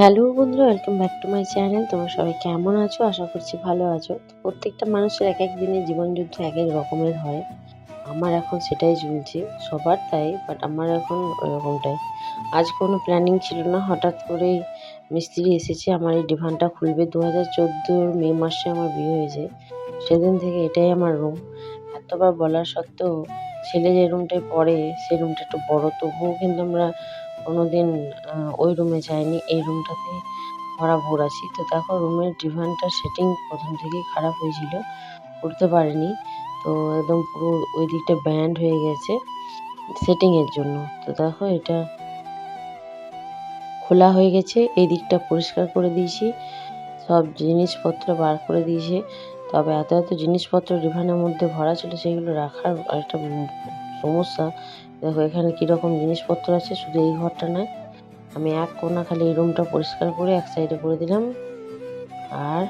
Hello বন্ধুরা welcome back to my channel তোমরা সবাই কেমন আছো? আশা করছি ভালো আছো। প্রত্যেকটা মানুষের এক এক দিনের জীবনযুদ্ধ এক এক রকমের হয়। আমার এখন সেটাই চলছে সবার তাই বাট আমার এখন ওরকমটাই। আজ কোনো প্ল্যানিং ছিল না, হঠাৎ করেই মিস্ত্রি এসেছে। আমার এই ডিভানটা খুলবে। দু হাজার চোদ্দোর মে মাসে আমার বিয়ে হয়েছে। সেদিন থেকে এটাই আমার রুম এতবার বলার সত্ত্বেও ছেলে যে রুমটায় পড়ে সেই রুমটা একটু বড়, তবুও কিন্তু আমরা আহ, ওই রুমে যাইনি এই রুমটাতে ভরা আছি। তো দেখো রুমের ডিভানটা সেটিং প্রথম থেকেই খারাপ হয়েছিল। করতে পারিনি। তো একদম পুরো ওই দিকটা ব্যান্ড হয়ে গেছে সেটিংয়ের জন্য। তো দেখো এটা খোলা হয়ে গেছে। এই দিকটা পরিষ্কার করে দিয়েছি। সব জিনিসপত্র বার করে দিয়েছে। তবে এত এত জিনিসপত্র ডিভানের মধ্যে ভরা ছিল সেগুলো রাখার একটা সমস্যা। দেখো, এখানে কীরকম জিনিসপত্র আছে, শুধু এই ঘরটা নয়। আমি এক কোণা খালি এই রুমটা পরিষ্কার করে এক সাইডে করে দিলাম। আর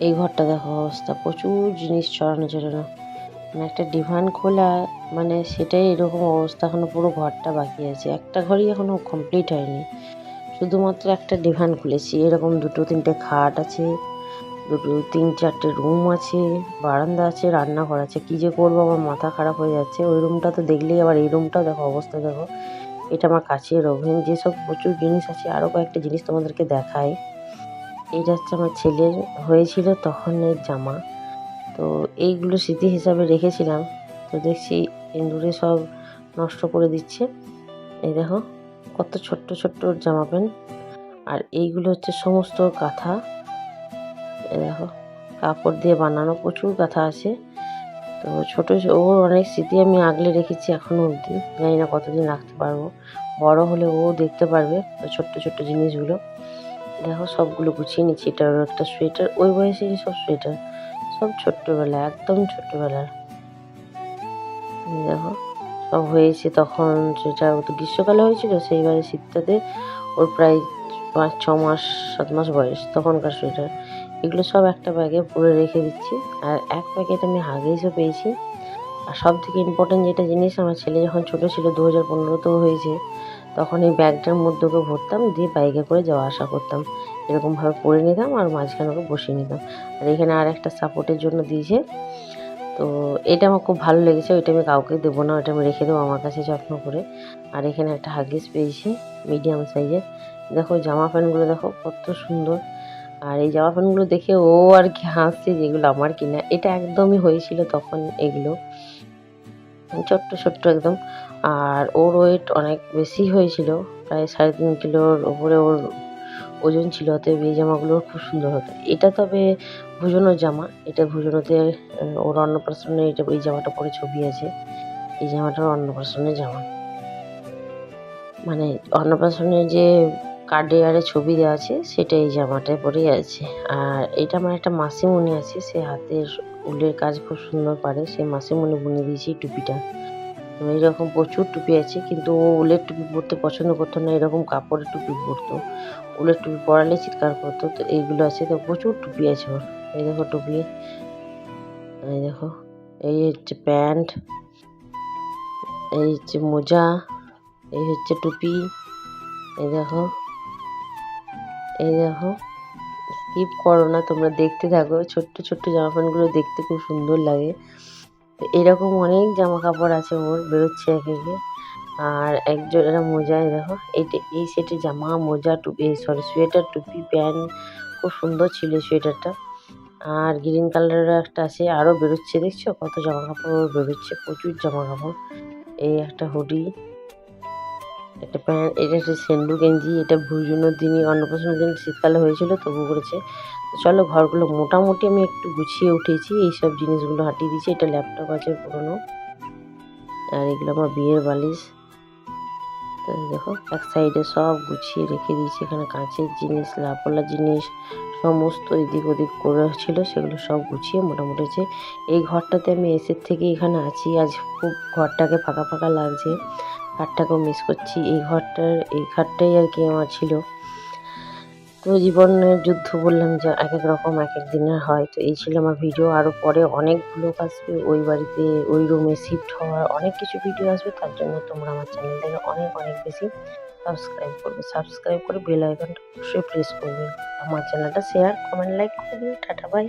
এই ঘরটা দেখো, অবস্থা প্রচুর জিনিস ছড়ানো ছড়ানো। মানে একটা ডিভান খোলা মানে সেটাই এরকম অবস্থা, এখনও পুরো ঘরটা বাকি আছে। একটা ঘরই এখনও কমপ্লিট হয়নি। শুধুমাত্র একটা ডিভান খুলেছি, এরকম দুটো তিনটে খাট আছে। দুটো, তিন চারটে রুম আছে, বারান্দা আছে, রান্নাঘর আছে। কী যে করব, আমার মাথা খারাপ হয়ে যাচ্ছে। ওই রুমটা তো দেখলেই আবার এই রুমটাও দেখো, অবস্থা দেখো। এটা আমার কাছের ওভেন যেসব প্রচুর জিনিস আছে আরও কয়েকটা জিনিস তোমাদেরকে দেখাই। এটা হচ্ছে আমার ছেলের হয়েছিল তখনের জামা। তো এইগুলো স্মৃতি হিসাবে রেখেছিলাম। তো দেখছি ইন্দুরে সব নষ্ট করে দিচ্ছে। এই দেখো, কত ছোট্ট ছোট্ট জামা প্যান্ট। আর এইগুলো হচ্ছে সমস্ত কাঁথা। দেখো, কাপড় দিয়ে বানানো প্রচুর কথা আছে। তো ছোটো ওর অনেক স্মৃতি আমি আগলে রেখেছি এখনও অবধি। জানি না কতদিন রাখতে পারব। বড় হলে ও দেখতে পারবে ছোট্ট ছোট্ট জিনিসগুলো। দেখো, সবগুলো গুছিয়ে নিচ্ছি। এটা ওর একটা সোয়েটার। ওই বয়সেরই সব সোয়েটার? সব ছোট্টবেলা, একদম ছোট্টবেলার দেখো, সব হয়েছে তখন সেটা ও তো গ্রীষ্মকালে হয়েছিল, সেইবারে শীতটাতে ওর প্রায় পাঁচ, ছ মাস, সাত মাস বয়স তখনকার সোয়েটার। এগুলো সব একটা ব্যাগে পুরো রেখে দিচ্ছি। আর এক প্যাকেট আমি হাগিসও পেয়েছি। আর সব থেকে ইম্পর্টেন্ট যেটা জিনিস, আমার ছেলে যখন ছোটো ছিল দু হাজার পনেরোতেও হয়েছে। তখন এই ব্যাগটার মধ্যে ওকে ভরতাম, দিয়ে বাইকে করে যাওয়া আসা করতাম। এরকমভাবে পরে নিতাম আর মাঝখানে ওকে বসিয়ে নিতাম। আর এখানে আর একটা সাপোর্টের জন্য দিয়েছে। তো এটা আমার খুব ভালো লেগেছে। ওইটা আমি কাউকে দেবো না, ওইটা আমি রেখে দেবো আমার কাছে যত্ন করে। আর এখানে একটা হাগিস পেয়েছি মিডিয়াম সাইজের দেখো, জামা প্যান্টগুলো দেখো, কত সুন্দর। আর এই জামা প্যান্টগুলো দেখে ও আর কি হাসছে যেগুলো আমার কিনা। এটা একদমই হয়েছিল তখন এগুলো। ছোট্ট ছোট্ট একদম। আর ওর ওয়েট অনেক বেশি হয়েছিল। প্রায় সাড়ে তিন কিলোর ওপরে ওর ওজন ছিল, অতএব এই জামাগুলো খুব সুন্দর হতো। এটা তবে ভুজনোর জামা। এটা ভুজনোতে ওর অন্নপ্রাশনে এটা, এই জামাটা পরে ছবি আছে। এই জামাটা অন্নপ্রাশনের জামা। মানে অন্নপ্রাশনের যে কার্ডে আরে ছবি দেওয়া আছে, সেটা এই জামাটায় পরেই আছে। আর এটা আমার একটা মাসিমণি আছে, সে হাতের উলের কাজ খুব সুন্দর পারে, সে মাসিমণি বুনে দিয়েছে টুপিটা। তো এইরকম প্রচুর টুপি আছে, কিন্তু ও উলের টুপি পরতে পছন্দ করতো না, এরকম কাপড়ের টুপি পরতো। উলের টুপি পরালে চিৎকার করতো, তো এইগুলো আছে, তো প্রচুর টুপি আছে ওর। এই দেখো টুপি, এই দেখো, এই হচ্ছে প্যান্ট, এই হচ্ছে মোজা, এই হচ্ছে টুপি, এই দেখো। এই দেখো স্কিপ করো না, তোমরা দেখতে থাকো। ছোট্ট ছোট্ট জামা প্যান্টগুলো দেখতে খুব সুন্দর লাগে। এরকম অনেক জামা কাপড় আছে ওর, বেরোচ্ছে এক একে। আর একজন এরা মোজা দেখো এইটা এই সেটে জামা, মোজা, টুপি সরি সোয়েটার টুপি প্যান্ট খুব সুন্দর ছিল সোয়েটারটা আর গ্রিন কালারের একটা আছে আরও বেরোচ্ছে, দেখছ? কত জামা কাপড় বেরোচ্ছে, প্রচুর জামা কাপড় এই একটা হুডি একটা প্যান্ট এটা হচ্ছে সেন্ডু গেঞ্জি, এটা ভুজুনোর দিনই, অন্নপ্রাশনের দিন শীতকালে হয়েছিল, তবু করেছে। তো চলো ঘরগুলো মোটামুটি আমি একটু গুছিয়ে উঠেছি, এইসব জিনিসগুলো হাঁটিয়ে দিয়েছি, এটা ল্যাপটপ আছে পুরোনো। আর এগুলো আমার বিয়ের বালিশ। তো দেখো, এক সাইডে সব গুছিয়ে রেখে দিয়েছি, এখানে কাঁচের জিনিস লাপলা জিনিস, সমস্ত এদিক ওদিক করে ছিল, সেগুলো সব গুছিয়ে মোটামুটি আছে এই ঘরটাতে আমি এসের থেকে এখানে আছি, আজ খুব ঘরটাকে ফাঁকা ফাঁকা লাগছে। ঘরটাকেও মিস করছি। এই ঘরটার এই ঘরটাই আর কি আমার ছিল। তো জীবনের যুদ্ধ বললাম যে এক এক রকম এক এক দিনের হয়। তো এই ছিল আমার ভিডিও আরও পরে অনেক ব্লগ আসবে। ওই বাড়িতে, ওই রুমে শিফট হওয়ার অনেক কিছু ভিডিও আসবে। তার জন্য তোমরা আমার চ্যানেলটাকে অনেক অনেক বেশি সাবস্ক্রাইব করবে। সাবস্ক্রাইব করে বেল আইকনটা অবশ্যই প্রেস করবে। আমার চ্যানেলটা শেয়ার কমেন্ট লাইক করে দিও টাটা বাই